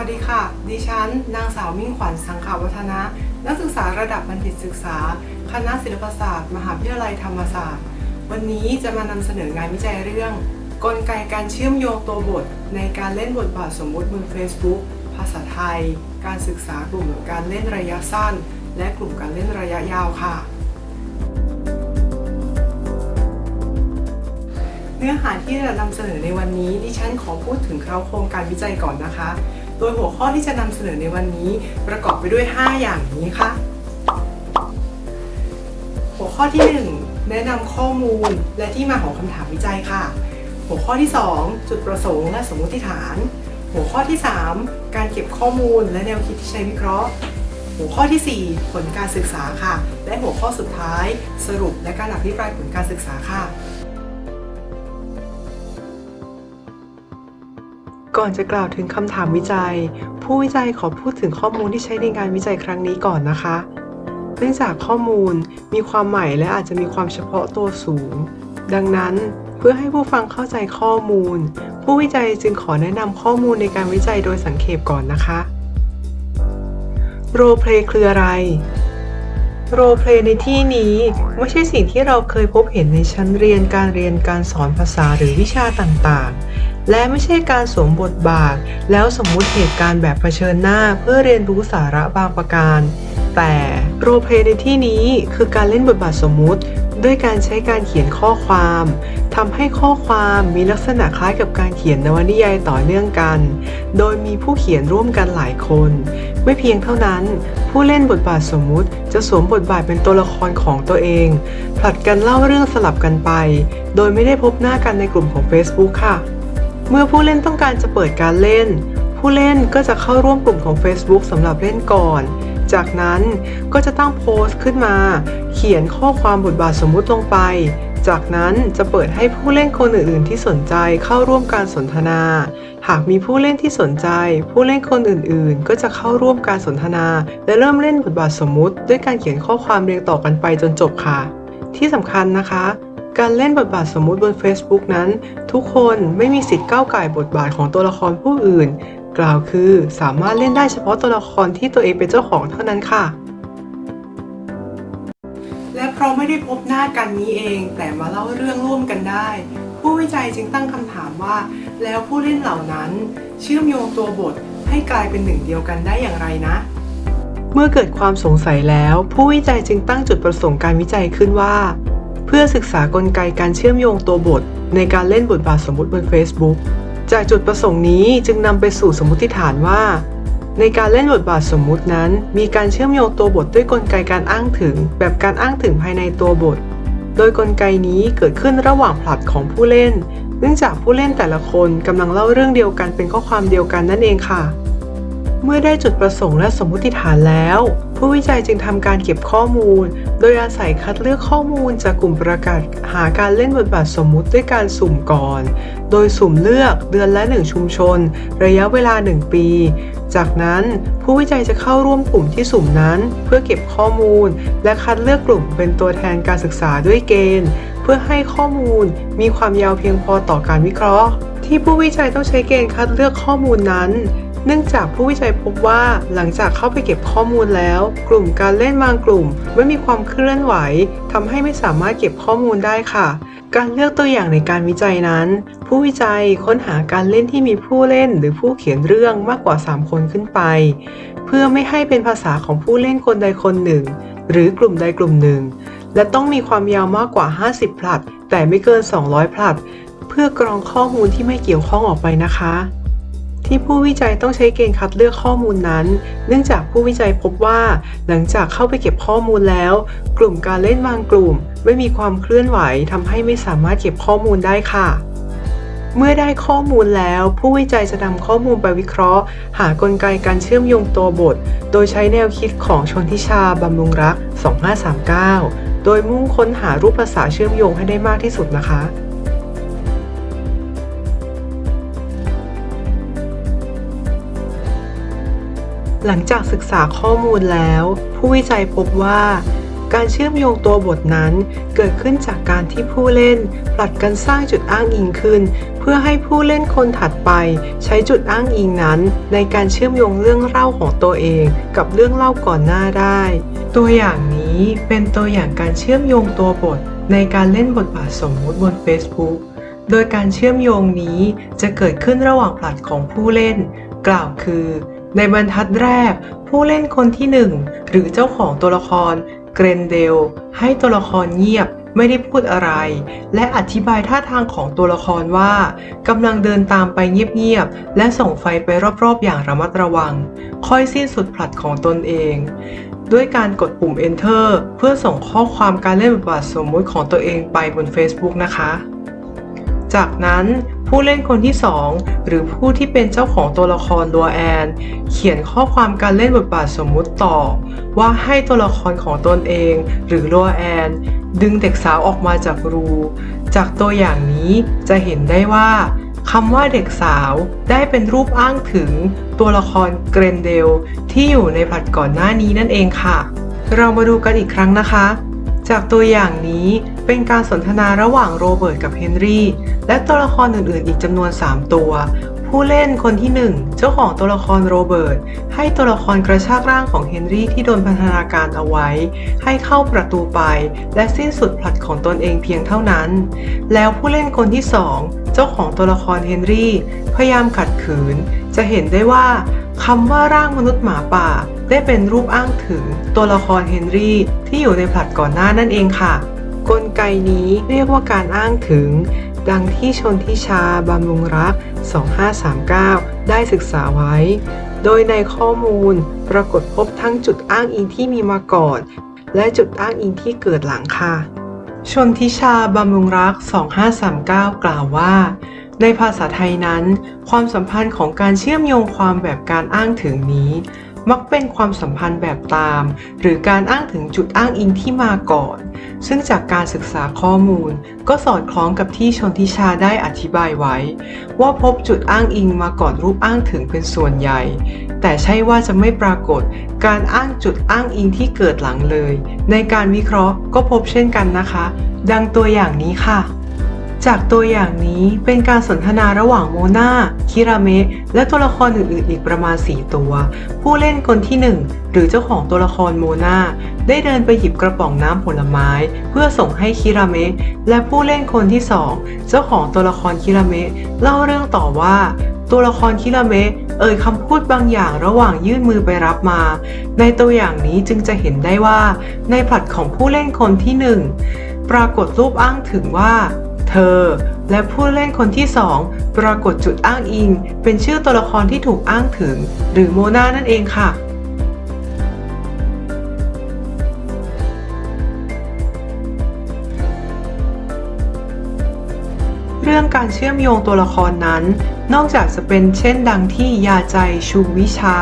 วัสดีค่ะ ดิฉัน นางสาวมิ่งขวัญสังขาวัฒนะ นักศึกษาระดับบัณฑิตศึกษา คณะศิลปศาสตร์ มหาวิทยาลัยธรรมศาสตร์ วันนี้จะมานำเสนองานวิจัยเรื่อง กลไกการเชื่อมโยงตัวบท ในการเล่นบทบาทสมมุติบน Facebook ภาษาไทย การศึกษากลุ่มการเล่นระยะสั้น และกลุ่มการเล่นระยะยาวค่ะ เนื้อหาที่จะนำเสนอในวันนี้ดิฉันขอพูดถึงคราโครงการวิจัยก่อนนะคะ โดยหัวข้อที่จะนำเสนอในวันนี้ ประกอบไปด้วย 5 อย่างนี้ค่ะ หัวข้อที่ 1 แนะนำข้อมูลและที่มาของคำถามวิจัยค่ะ หัวข้อที่ 2 จุดประสงค์และสมมติฐาน หัวข้อที่ 3 การเก็บข้อมูลและแนวคิดที่ใช้วิเคราะห์ หัวข้อที่ 4 ผลการศึกษาค่ะ และหัวข้อสุดท้าย สรุปและการอภิปรายผลการศึกษาค่ะ ก่อนจะกล่าวถึงคำถามวิจัย ผู้วิจัยขอพูดถึงข้อมูลที่ใช้ในงานวิจัยครั้งนี้ก่อนนะคะ เนื่องจากข้อมูลมีความใหม่และอาจจะมีความเฉพาะตัวสูง ดังนั้นเพื่อให้ผู้ฟังเข้าใจข้อมูล ผู้วิจัยจึงขอแนะนำข้อมูลในการวิจัยโดยสังเขปก่อนนะคะโรเพลคืออะไรโรเพลย์ในที่นี้ไม่ใช่สิ่งที่เราเคยพบเห็นในชั้นเรียนการเรียนการสอนภาษาหรือวิชาต่างๆ และไม่ใช่การสวมบทบาท แล้วสมมุติเหตุการณ์แบบเผชิญหน้าเพื่อเรียนรู้สาระบางประการ แต่โรเพลย์ในที่นี้คือการเล่นบทบาทสมมุติ ด้วยการใช้การเขียนข้อความทำให้ข้อความมีลักษณะคล้ายกับการเขียนนวนิยายต่อเนื่องกัน โดยมีผู้เขียนร่วมกันหลายคน ไม่เพียงเท่านั้น ผู้เล่นบทบาทสมมุติ จะสวมบทบาทเป็นตัวละครของตัวเอง ผลัดกันเล่าเรื่องสลับกันไป โดยไม่ได้พบหน้ากันในกลุ่มของ Facebook ค่ะ เมื่อผู้เล่นต้องการจะเปิดการเล่น ผู้เล่นก็จะเข้าร่วมกลุ่มของ Facebook สำหรับเล่นก่อน จากนั้นก็จะตั้งโพสต์ขึ้นมา เขียนข้อความบทบาทสมมุติลงไป จากนั้นจะเปิดให้ผู้เล่นคนอื่นๆ ที่สนใจเข้าร่วมการสนทนา หากมีผู้เล่นที่สนใจ ผู้เล่นคนอื่นๆ ก็จะเข้าร่วมการสนทนา และเริ่มเล่นบทบาทสมมุติ ด้วยการเขียนข้อความเรียงต่อกันไปจนจบค่ะ ที่สำคัญนะคะ การเล่นบทบาทสมมุติบน Facebook นั้น ทุกคนไม่มีสิทธิ์ก้าวไก่บทบาทของตัวละครผู้อื่น กล่าวคือสามารถเล่นได้เฉพาะตัวละครที่ตัวเองเป็นเจ้าของเท่านั้นค่ะ และเพราะไม่ได้พบหน้ากันนี้เอง แต่มาเล่าเรื่องร่วมกันได้ ผู้วิจัยจึงตั้งคำถามว่า แล้วผู้เล่นเหล่านั้น เชื่อมโยงตัวบทให้กลายเป็นหนึ่งเดียวกันได้อย่างไรนะเมื่อเกิดความสงสัยแล้ว ผู้วิจัยจึงตั้งจุดประสงค์การวิจัยขึ้นว่า เพื่อศึกษากลไกการเชื่อมโยงตัวบท ในการเล่นบทบาทสมมุติบน Facebook จากจุดประสงค์นี้จึงนำไปสู่สมมติฐานว่า ในการเล่นบทบาทสมมุตินั้น มีการเชื่อมโยงตัวบทด้วยกลไกการอ้างถึง แบบการอ้างถึงภายในตัวบท โดยกลไกนี้เกิดขึ้นระหว่างผลัดของผู้เล่น เนื่องจากผู้เล่นแต่ละคนกำลังเล่าเรื่องเดียวกันเป็นข้อความเดียวกันนั่นเองค่ะ เมื่อได้จุดประสงค์และสมมติฐานแล้ว ผู้วิจัยจึงทำการเก็บข้อมูล โดยอาศัยคัดเลือกข้อมูลจากกลุ่มประกาศหาการเล่นบทบาทสมมุติด้วยการสุ่มก่อน โดยสุ่มเลือกเดือนละ1ชุมชน ระยะเวลา 1 ปี จากนั้นผู้วิจัยจะเข้าร่วมกลุ่มที่สุ่มนั้น เพื่อเก็บข้อมูล และคัดเลือกกลุ่มเป็นตัวแทนการศึกษาด้วยเกณฑ์ เพื่อให้ข้อมูลมีความยาวเพียงพอต่อการวิเคราะห์ ที่ผู้วิจัยต้องใช้เกณฑ์คัดเลือกข้อมูลนั้น เนื่องจากผู้วิจัยพบว่าหลังจากเข้าไปเก็บข้อมูลแล้ว กลุ่มการเล่นบางกลุ่ม ไม่มีความเคลื่อนไหวทำให้ไม่สามารถเก็บข้อมูลได้ค่ะ การเลือกตัวอย่างในการวิจัยนั้น ผู้วิจัยค้นหาการเล่นที่มีผู้เล่นหรือผู้เขียนเรื่องมากกว่า 3 คนขึ้นไป เพื่อไม่ให้เป็นภาษาของผู้เล่นคนใดคนหนึ่ง หรือกลุ่มใดกลุ่มหนึ่ง และต้องมีความยาวมากกว่า 50ผลัด แต่ไม่เกิน 200ผลัด เพื่อกรองข้อมูลที่ไม่เกี่ยวข้องออกไปนะคะ ที่ผู้วิจัยต้องใช้เกณฑ์คัดเลือกข้อมูลนั้น เนื่องจากผู้วิจัยพบว่า หลังจากเข้าไปเก็บข้อมูลแล้ว กลุ่มการเล่นบางกลุ่ม ไม่มีความเคลื่อนไหวทำให้ไม่สามารถเก็บข้อมูลได้ค่ะเมื่อได้ข้อมูลแล้ว ผู้วิจัยจะนำข้อมูลไปวิเคราะห์ หากลไกการเชื่อมโยงตัวบท โดยใช้แนวคิดของชนทิชาบำรุงรัก 2539 โดยมุ่งค้นหารูปภาษาเชื่อมโยงให้ได้มากที่สุดนะคะ หลังจากศึกษาข้อมูลแล้ว ผู้วิจัยพบว่า การเชื่อมโยงตัวบทนั้นเกิดขึ้นจากการที่ผู้เล่นผลัดกันสร้างจุดอ้างอิงขึ้น เพื่อให้ผู้เล่นคนถัดไป ใช้จุดอ้างอิงนั้น ในการเชื่อมโยงเรื่องเล่าของตัวเอง กับเรื่องเล่าก่อนหน้าได้ ตัวอย่างนี้เป็นตัวอย่างการเชื่อมโยงตัวบท ในการเล่นบทบาทสมมุติบน Facebook โดยการเชื่อมโยงนี้จะเกิดขึ้นระหว่างผลัดของผู้เล่น กล่าวคือ ในบรรทัดแรก ผู้เล่นคนที่หนึ่งหรือเจ้าของตัวละครเกรนเดล ให้ตัวละครเงียบไม่ได้พูดอะไร และอธิบายท่าทางของตัวละครว่ากำลังเดินตามไปเงียบๆ และส่องไฟไปรอบๆ อย่างระมัดระวัง ค่อยสิ้นสุดผลัดของตนเอง ด้วยการกดปุ่ม Enter เพื่อส่งข้อความการเล่นบทบาทสมมุติของตัวเองไปบน Facebook นะคะ จากนั้น ผู้เล่นคนที่ 2 หรือผู้ที่เป็นเจ้าของตัวละครลัวแอน เขียนข้อความการเล่นบทบาทสมมุติต่อ ว่าให้ตัวละครของตนเอง หรือลัวแอน ดึงเด็กสาวออกมาจากรู จากตัวอย่างนี้จะเห็นได้ว่าคำว่าเด็กสาวได้เป็นรูปอ้างถึงตัวละครเกรนเดล ที่อยู่ในผลัดก่อนหน้านี้นั่นเองค่ะ เรามาดูกันอีกครั้งนะคะ จากตัวอย่างนี้ เป็นการสนทนาระหว่างโรเบิร์ตกับเฮนรี่ และตัวละครอื่นๆ อีกจำนวน 3 ตัว ผู้เล่นคนที่ 1 เจ้าของตัวละครโรเบิร์ตให้ตัวละครกระชากร่างของเฮนรี่ที่โดนพันธนาการเอาไว้ ให้เข้าประตูไป และสิ้นสุดผลัดของตนเองเพียงเท่านั้น แล้วผู้เล่นคนที่ 2 เจ้าของตัวละครเฮนรี่พยายามขัดขืน จะเห็นได้ว่าคำว่าร่างมนุษย์หมาป่า ได้เป็นรูปอ้างถึงตัวละครเฮนรี่ที่อยู่ในผลัดก่อนหน้านั่นเองค่ะ กลไกนี้เรียกว่าการอ้างถึง ดังที่ชนทิชาบำรุงรัก 2539 ได้ศึกษาไว้ โดยในข้อมูลปรากฏพบทั้งจุดอ้างอิงที่มีมาก่อน และจุดอ้างอิงที่เกิดหลังค่ะ ชนทิชาบำรุงรัก 2539 กล่าวว่า ในภาษาไทยนั้น ความสัมพันธ์ของการเชื่อมโยงความแบบการอ้างถึงนี้ มักเป็นความสัมพันธ์แบบตาม หรือการอ้างถึงจุดอ้างอิงที่มาก่อน ซึ่งจากการศึกษาข้อมูล ก็สอดคล้องกับที่ชนทิชาได้อธิบายไว้ ว่าพบจุดอ้างอิงมาก่อนรูปอ้างถึงเป็นส่วนใหญ่ แต่ใช่ว่าจะไม่ปรากฏ การอ้างจุดอ้างอิงที่เกิดหลังเลย ในการวิเคราะห์ก็พบเช่นกันนะคะ ดังตัวอย่างนี้ค่ะ จากตัวอย่างนี้เป็นการสนทนาระหว่างโมนาคิราเมะ และตัวละครอื่นๆ อีกประมาณ 4 ตัว ผู้เล่นคนที่ 1 หรือเจ้าของตัวละครโมนาได้เดินไปหยิบกระป๋องน้ำผลไม้ เพื่อส่งให้คิราเมะ และผู้เล่นคนที่ 2 เจ้าของตัวละครคิราเมะเล่าเรื่องต่อว่า ตัวละครคิราเมะเอ่ยคำพูดบางอย่างระหว่างยื่นมือไปรับมา ในตัวอย่างนี้จึงจะเห็นได้ว่า ในผลัดของผู้เล่นคนที่หนึ่งปรากฏรูปอ้างถึงว่า เธอ และผู้เล่นคนที่ 2 ปรากฏจุดอ้างอิง เป็นชื่อตัวละครที่ถูกอ้างถึง หรือโมนานั่นเองค่ะเรื่องการเชื่อมโยงตัวละครนั้น นอกจากจะเป็นเช่นดังที่ยาใจชูวิชา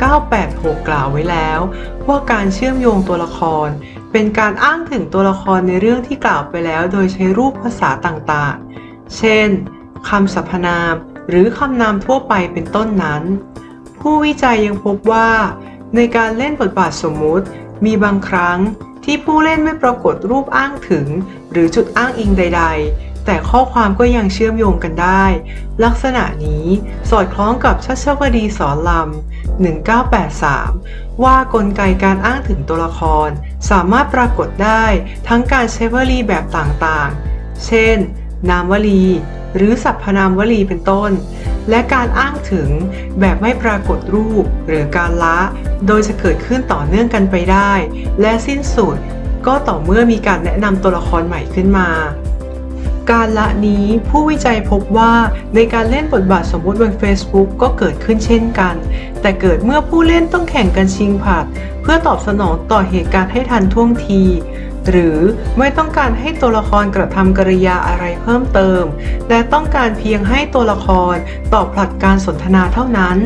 1986 กล่าวไว้แล้ว ว่าการเชื่อมโยงตัวละคร เป็นการอ้างถึงตัวละครในเรื่องที่กล่าวไปแล้วโดยใช้รูปภาษาต่างๆ เช่นคำสรรพนาม หรือคำนามทั่วไปเป็นต้นนั้น ผู้วิจัยยังพบว่า ในการเล่นบทบาทสมมุติ มีบางครั้งที่ผู้เล่นไม่ปรากฏรูปอ้างถึง หรือจุดอ้างอิงใด ๆ แต่ข้อความก็ยังเชื่อมโยงกันได้ ลักษณะนี้สอดคล้องกับชัชวดีสอนลำ1983 ว่ากลไกการอ้างถึงตัวละคร สามารถปรากฏได้ทั้งการใช้วลีแบบต่างๆ เช่น นามวลี หรือสรรพนามวลีเป็นต้น และการอ้างถึงแบบไม่ปรากฏรูปหรือการละ โดยจะเกิดขึ้นต่อเนื่องกันไปได้ และสิ้นสุดก็ต่อเมื่อมีการแนะนำตัวละครใหม่ขึ้นมา การละนี้ผู้วิจัยพบว่าในการเล่นบทบาทสมมุติบน Facebook ก็เกิดขึ้นเช่นกัน แต่เกิดเมื่อผู้เล่นต้องแข่งกันชิงผัด เพื่อตอบสนองต่อเหตุการณ์ให้ทันท่วงที หรือไม่ต้องการให้ตัวละครกระทำกริยาอะไรเพิ่มเติม และต้องการเพียงให้ตัวละครตอบผลัดการสนทนาเท่านั้น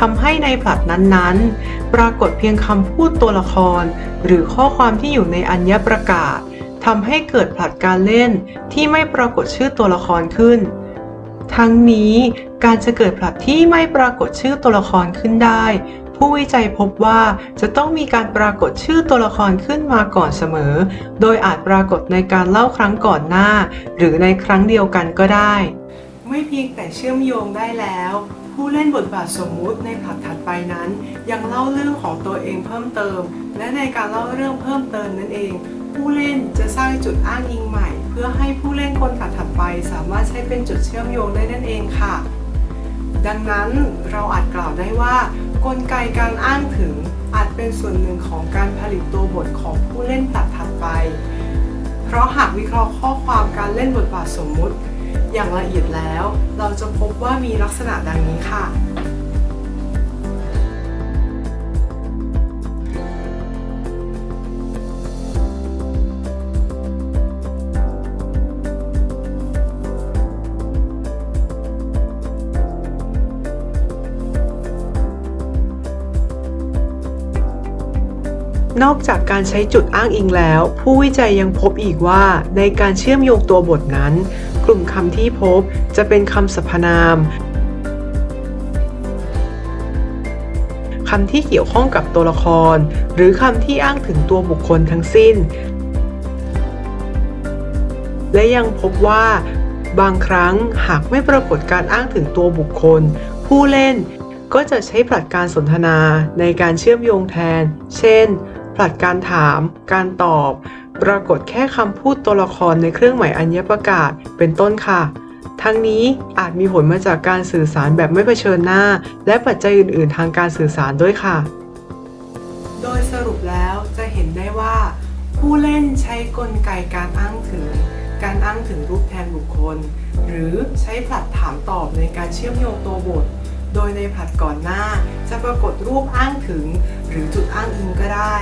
ทำให้ในผลัดนั้นๆ ปรากฏเพียงคำพูดตัวละคร หรือข้อความที่อยู่ในอัญญประกาศ ทำให้เกิดผลัดการเล่นที่ไม่ปรากฏชื่อตัวละครขึ้น ทั้งนี้การจะเกิดผลัดที่ไม่ปรากฏชื่อตัวละครขึ้นได้ ผู้วิจัยพบว่าจะต้องมีการปรากฏชื่อตัวละครขึ้นมาก่อนเสมอ โดยอาจปรากฏในการเล่าครั้งก่อนหน้า หรือในครั้งเดียวกันก็ได้ ไม่เพียงแต่เชื่อมโยงได้แล้วผู้เล่นบทบาทสมมุติในผลัดถัดไปนั้น ยังเล่าเรื่องของตัวเองเพิ่มเติม และในการเล่าเรื่องเพิ่มเติมนั่นเอง ผู้เล่นจะสร้างจุดอ้างอิงใหม่ เพื่อให้ผู้เล่นคนถัดถัดไป สามารถใช้เป็นจุดเชื่อมโยงได้นั่นเองค่ะ ดังนั้นเราอาจกล่าวได้ว่า กลไกการอ้างถึงอาจเป็นส่วนหนึ่งของการผลิตตัวบทของผู้เล่นผลัดถัดไป เพราะหากวิเคราะห์ข้อความการเล่นบทบาทสมมุติ อย่างละเอียดแล้ว เราจะพบว่ามีลักษณะดังนี้ค่ะ นอกจากการใช้จุดอ้างอิงแล้ว ผู้วิจัยยังพบอีกว่าในการเชื่อมโยงตัวบทนั้น กลุ่มคำที่พบจะเป็นคำสรรพนามคำที่เกี่ยวข้องกับตัวละคร หรือคำที่อ้างถึงตัวบุคคลทั้งสิ้น และยังพบว่า บางครั้งหากไม่ปรากฏการอ้างถึงตัวบุคคล ผู้เล่นก็จะใช้ผลัดการสนทนาในการเชื่อมโยงแทน เช่น ผลัดการถาม การตอบ ปรากฏแค่คำพูดตัวละครในเครื่องหมายอัญญประกาศ เป็นต้นค่ะทั้งนี้อาจมีผลมาจากการสื่อสารแบบไม่เผชิญหน้า และปัจจัยอื่น ๆ ทางการสื่อสารด้วยค่ะ โดยสรุปแล้วจะเห็นได้ว่า ผู้เล่นใช้กลไกการอ้างถึง การอ้างถึงรูปแทนบุคคล หรือใช้ผลัดถามตอบในการเชื่อมโยงตัวบท โดยในผลัดก่อนหน้าจะปรากฏรูปอ้างถึง หรือจุดอ้างอิงก็ได้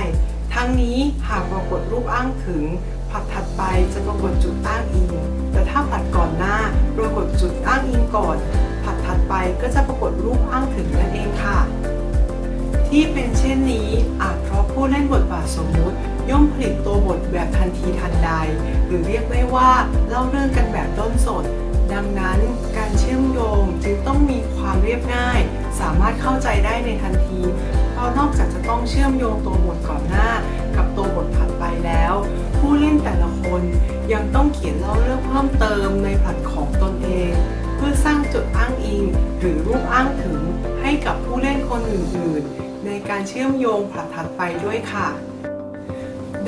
ทั้งนี้หากปรากฏรูปอ้างถึงผลัดถัดไปจะปรากฏจุดอ้างอิง แต่ถ้าผลัดก่อนหน้าปรากฏจุดอ้างอิงก่อนผลัดถัดไปก็จะปรากฏรูปอ้างถึงนั่นเองค่ะ ที่เป็นเช่นนี้อาจเพราะผู้เล่นบทบาทสมมุติ ย่อมผลิตตัวบทแบบทันทีทันใด หรือเรียกได้ว่าเล่าเรื่องกันแบบต้นสด ดังนั้นการเชื่อมโยงจึงต้องมีความเรียบง่าย สามารถเข้าใจได้ในทันที ราะนอกจากจะต้องเชื่อมโยงตัวบทก่อนหน้า กับตัวบทถัดไปแล้ว ผู้เล่นแต่ละคนยังต้องเขียนเล่าเรื่องเพิ่มเติมในผลัดของตนเอง เพื่อสร้างจุดอ้างอิง หรือรูปอ้างถึงให้กับผู้เล่นคนอื่นๆ ในการเชื่อมโยงผลัดถัดไปด้วยค่ะ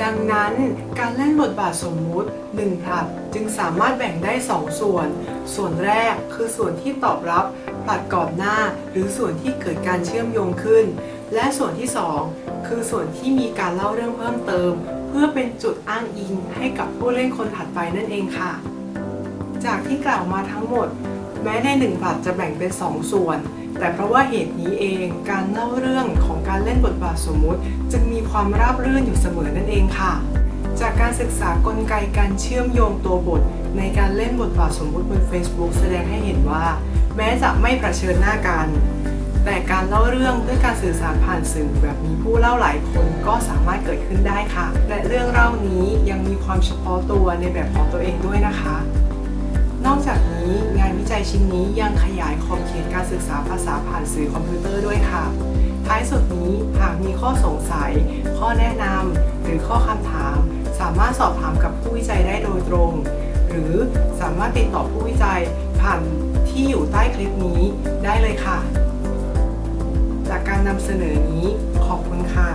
ดังนั้นการเล่นบทบาทสมมุติ1ผลัดจึงสามารถแบ่งได้ 2 ส่วน ส่วนแรกคือส่วนที่ตอบรับผลัดก่อนหน้า หรือส่วนที่เกิดการเชื่อมโยงขึ้น และส่วนที่ 2 คือส่วนที่มีการเล่าเรื่องเพิ่มเติม เพื่อเป็นจุดอ้างอิงให้กับผู้เล่นคนถัดไปนั่นเองค่ะ จากที่กล่าวมาทั้งหมด แม้ในหนึ่งผลัดจะแบ่งเป็น 2 ส่วน แต่เพราะว่าเหตุนี้เองการเล่าเรื่องของการเล่นบทบาทสมมุติ จึงมีความราบรื่นอยู่เสมอนั่นเองค่ะจากการศึกษากลไกการเชื่อมโยงตัวบท ในการเล่นบทบาทสมมุติบน Facebook แสดงให้เห็นว่า แม้จะไม่เผชิญหน้ากัน แต่การเล่าเรื่องด้วยการสื่อสารผ่านสื่อแบบมีผู้เล่าหลายคนก็สามารถเกิดขึ้นได้ค่ะ และเรื่องเล่านี้ยังมีความเฉพาะตัวในแบบของตัวเองด้วยนะคะ นอกจากนี้งานวิจัยชิ้นนี้ยังขยายขอบเขตการศึกษาภาษาผ่านสื่อคอมพิวเตอร์ด้วยค่ะท้ายสุดนี้หากมีข้อสงสัย ข้อแนะนำหรือข้อคำถาม สามารถสอบถามกับผู้วิจัยได้โดยตรง หรือสามารถติดต่อผู้วิจัยผ่านที่อยู่ใต้คลิปนี้ได้เลยค่ะ จากการนำเสนอนี้ ขอบคุณค่ะ